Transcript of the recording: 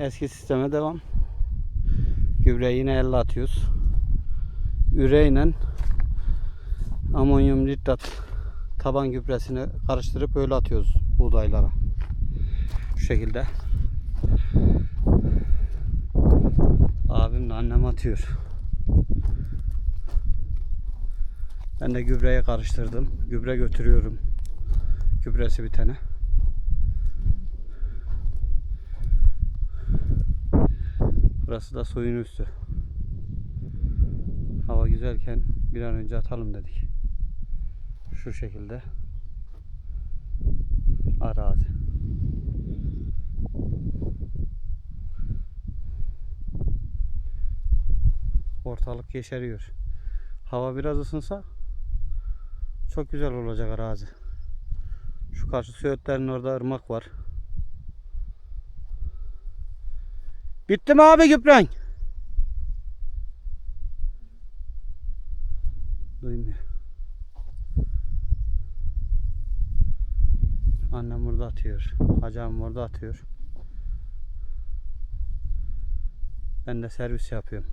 Eski sisteme devam. Gübreyi yine elle atıyoruz. Üreyle amonyum nitrat taban gübresini karıştırıp öyle atıyoruz buğdaylara. Şu şekilde. Abim de annem atıyor. Ben de gübreye karıştırdım. Gübre götürüyorum. Gübresi bir Burası da suyun üstü. Hava güzelken bir an önce atalım dedik. Şu şekilde. Arazi. Ortalık yeşeriyor. Hava biraz ısınsa çok güzel olacak arazi. Şu karşı Söğütlerin orada ırmak var. Bitti mi abi gübren? Duymuyor. Annem burada atıyor. Hacım burada atıyor. Ben de servis yapıyorum.